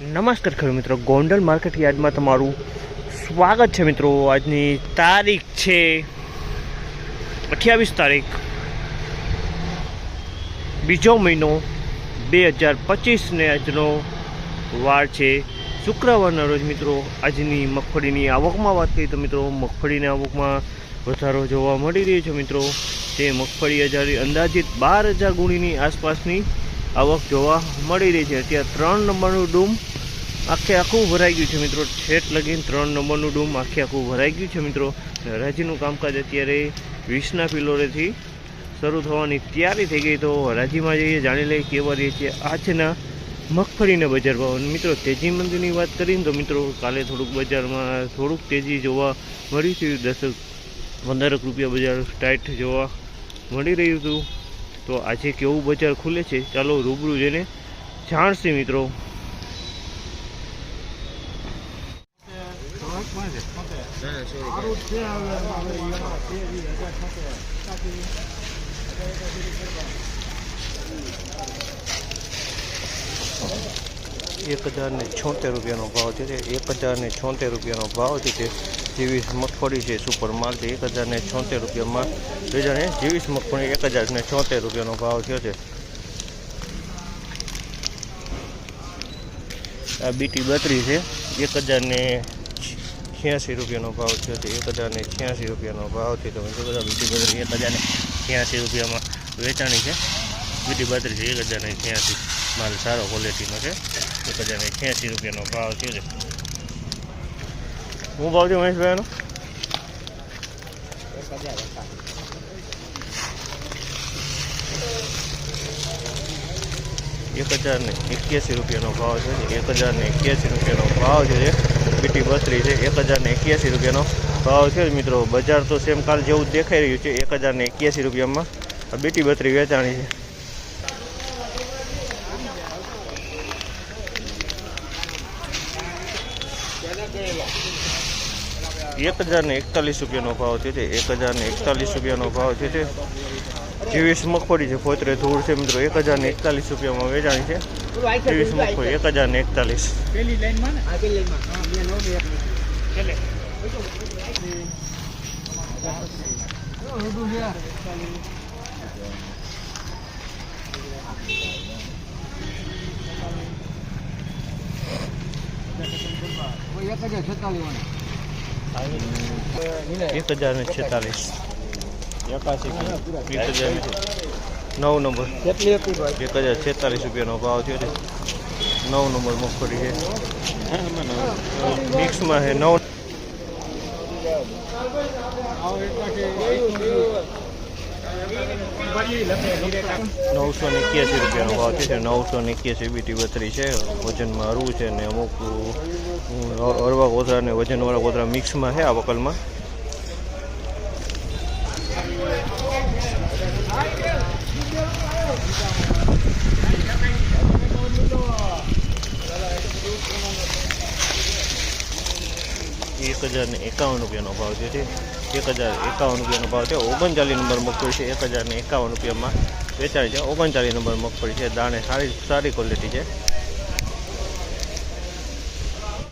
નમસ્કાર ખેડૂત મિત્રો, ગોંડલ માર્કેટ યાર્ડમાં તમારું સ્વાગત છે મિત્રો. આજની તારીખ છે અઠ્યાવીસ તારીખ, બીજો મહિનો બે હજાર પચીસને આજનો વાર છે. શુક્રવારના રોજ મિત્રો, આજની મગફળીની આવકમાં વાત કરીએ તો મિત્રો, મગફળીની આવકમાં વધારો જોવા મળી રહ્યો છે મિત્રો. તે મગફળી હજાર અંદાજિત બાર હજાર ગુણીની આસપાસની આવક જોવા મળી રહી છે. અત્યારે ત્રણ નંબરનું ડૂમ આખે આખું ભરાઈ ગયું છે મિત્રો. છેટ લગીને ત્રણ નંબરનું ડૂમ આખે આખું ભરાઈ ગયું છે મિત્રો. હરાજીનું કામકાજ અત્યારે વીસના પિલોરેથી શરૂ થવાની તૈયારી થઈ ગઈ. તો હરાજીમાં જઈએ, જાણી લઈએ કેવા રહીએ છે આજના મગફળીના બજાર ભાવ. મિત્રો, તેજી મંદીની વાત કરીને તો મિત્રો, કાલે થોડુંક બજારમાં થોડુંક તેજી જોવા મળી હતી દસક પંદરક રૂપિયા બજાર ટાઈટ જોવા મળી રહ્યું હતું. તો આજે કેવું બજાર ખુલે છે? ચાલો રૂબરૂ જઈને જાણશે મિત્રો. એક હજાર ને છોતેર રૂપિયાનો ભાવ છે એક હજાર ને છોતેર રૂપિયાનો ભાવ છે તે જેવીસ મગફળી છે સુપર માલ છે એક હજાર ને છોતેર રૂપિયામાં વેચાણ છે જેવીસ મગફળી એક હજાર ને છોતેર રૂપિયાનો ભાવ થયો છે. આ બીટી બત્રીસ છે એક હજાર ને છ્યાસી રૂપિયાનો ભાવ છે એક હજારને છ્યાસી રૂપિયાનો ભાવ છે તો જો બધા બીજી બદરી એક હજારને છ્યાસી રૂપિયામાં વેચાણી છે. બીજી બદરી છે, એક હજારને છ્યાસી માલ સારો ક્વોલિટીનો છે. એક હજારને છ્યાસી રૂપિયાનો ભાવ થયો છે. હું ભાવ છે મહેશભાઈનો? એક હજારને એક્યાસી રૂપિયાનો ભાવ છે. એક હજારને એક્યાસી રૂપિયાનો ભાવ છે. બીટી બત્રીસ છે, એક હજાર ને એક્યાસી રૂપિયાનો ભાવ છે મિત્રો. બજાર તો સેમ કાલ જેવું દેખાઈ રહ્યું છે, એક હજાર ને એક્યાસી રૂપિયામાં આ બીટી બત્રી વેચાણી છે. એક હજાર ને એકતાલીસ રૂપિયાનો ભાવ છે, એક હજાર ને એકતાલીસ રૂપિયાનો ભાવ છે. તે જેવીસ મગફળી છે ફોતરે ધૂળ છે મિત્રો એક હજાર ને એકતાલીસ રૂપિયામાં વેચાણી છે. જીવીસ મગફળી એક હજાર ને એકતાલીસ. એક. હજાર છેતાલીસ ને છેતાલીસ. એક હજાર ને નવ નંબર કેટલી હતી એક હજાર છેતાલીસ રૂપિયાનો ભાવ થયો છે નવ નંબર મગફળી છે મિક્સમાં છે નવ નવસો ને એક્યાસી રૂપિયાનો ભાવ છે। નવસો ને એક્યાસી બીટી બત્રી છે વજનમાં હરવું છે ને અમુક અ, હળવા કોથળા ને વજનવાળા કોથળા મિક્સમાં છે આ વકલમાં એક હજાર ને એકાવન રૂપિયાનો ભાવ જે છે એક હજાર એકાવન રૂપિયાનો ભાવ છે. ઓગણચાલીસ નંબર મગફળી છે. એક હજાર ને એકાવન રૂપિયામાં વેચાય છે. ઓગણચાલીસ નંબર મગફળી છે. દાણે સારી સારી ક્વોલિટી છે.